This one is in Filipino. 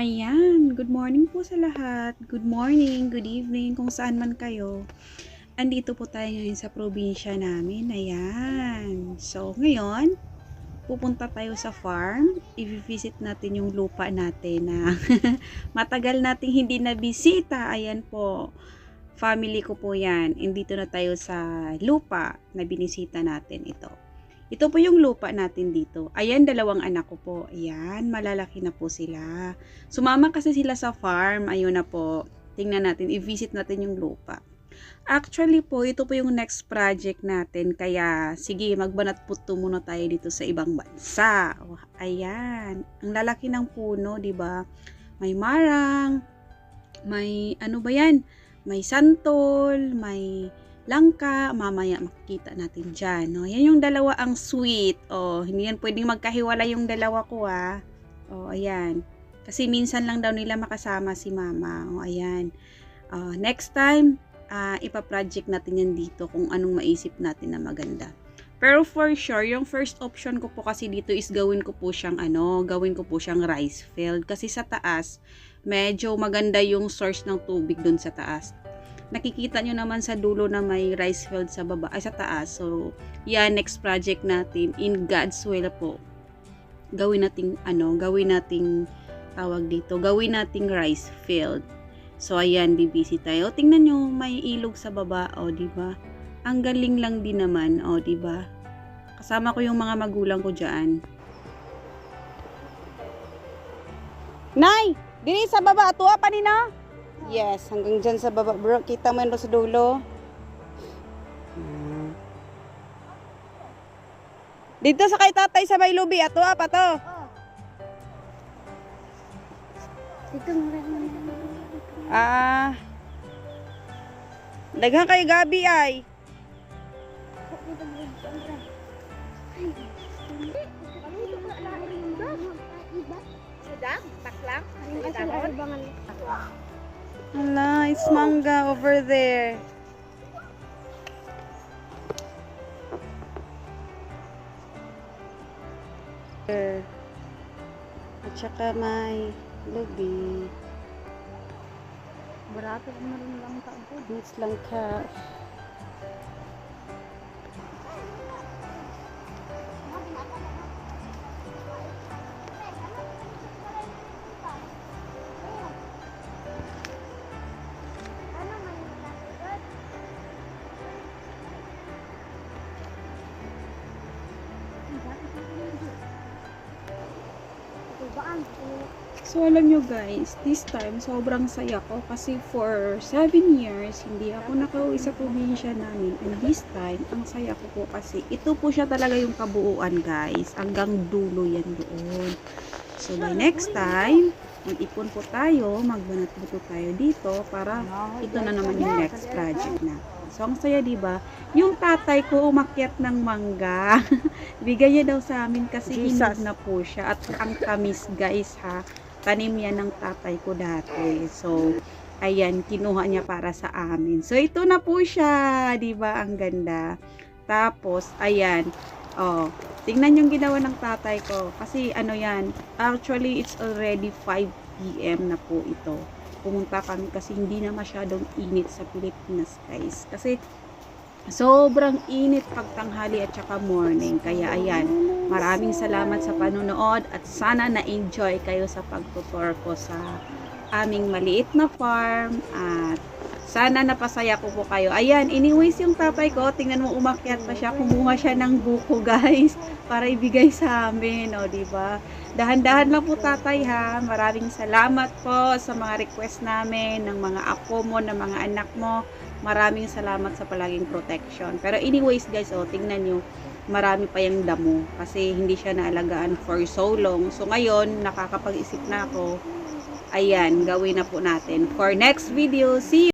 Ayan, good morning po sa lahat. Good morning, good evening, kung saan man kayo. Andito po tayo ngayon sa probinsya namin. Ayan. So, ngayon, pupunta tayo sa farm. I-visit natin yung lupa natin na matagal nating hindi na bisita. Ayan po. Family ko po yan. Andito na tayo sa lupa na binisita natin ito. Ito po yung lupa natin dito. Ayan, dalawang anak ko po. Ayan, malalaki na po sila. Sumama kasi sila sa farm. Ayun na po. Tingnan natin, i-visit natin yung lupa. Actually po, ito po yung next project natin. Kaya, sige, magbanat puto muna tayo dito sa ibang bansa. Oh, ayan. Ang lalaki ng puno, di ba? May marang, may ano ba yan? May santol, may langka, mamaya makikita natin dyan. No? Yan yung dalawa ang sweet. Oh, hindi yan pwedeng magkahiwala yung dalawa ko ah. Oh, ayan. Kasi minsan lang daw nila makasama si mama. Oh, ayan. Ah, next time, ah, ipa-project natin yan dito kung anong maisip natin na maganda. Pero for sure, yung first option ko po kasi dito is gawin ko po siyang ano, gawin ko po siyang rice field. Kasi sa taas, medyo maganda yung source ng tubig dun sa taas nakikita nyo naman sa dulo na may rice field sa baba, ay sa taas. So, yan, next project natin, in God's will po. Gawin nating, ano, gawin nating, tawag dito, gawin nating rice field. So, ayan, bibisi tayo. Tingnan nyo, may ilog sa baba, o, di ba? Ang galing lang din naman, o, di ba? Kasama ko yung mga magulang ko dyan. Nay! Diri sa baba, atuwa pa ni na? Yes, hanggang dyan sa baba bro. Kita mo yun sa dulo. Hmm. Dito sa kay tatay sa may lubi. Ato pa to. Dito mo rin Ah. Daghang kay Gabi ay. Dito mo rin ka. Hala, it's manga over there. At saka may lubi. Barato na rin lang ko. Mix lang ka. So, alam nyo guys, this time, sobrang saya ko kasi for 7 years, hindi ako nakauwi sa probinsya namin. And this time, ang saya ko po kasi, ito po siya talaga yung kabuuan guys. Hanggang dulo yan doon. So, by next time, mag-ipon po tayo, magbanat po tayo dito para ito na naman yung next project na. So, ang saya, di ba? Yung tatay ko umakyat ng mangga. Bigay niya daw sa amin kasi hinog na po siya. At ang tamis, guys, ha. Tanim yan ng tatay ko dati. So, ayan, kinuha niya para sa amin. So, ito na po siya. di ba Ang ganda. Tapos, ayan. Oh, tingnan yung ginawa ng tatay ko. Kasi, ano yan, actually, it's already 5 p.m. na po ito pumunta kami kasi hindi na masyadong init sa Pilipinas guys. Kasi sobrang init pagtanghali at saka morning. Kaya ayan, maraming salamat sa panonood at sana na-enjoy kayo sa pagtutor ko sa aming maliit na farm at sana napasaya ko po kayo. Ayan, anyways yung tatay ko, tingnan mo umakyat pa siya, kumuha siya ng buko guys para ibigay sa amin, o di ba? Dahan-dahan lang po tatay ha. Maraming salamat po sa mga request namin ng mga apo mo, ng mga anak mo. Maraming salamat sa palaging protection. Pero anyways guys, oh, tingnan nyo, marami pa yung damo kasi hindi siya naalagaan for so long. So ngayon, nakakapag-isip na ako, ayan, gawin na po natin. For next video, see you!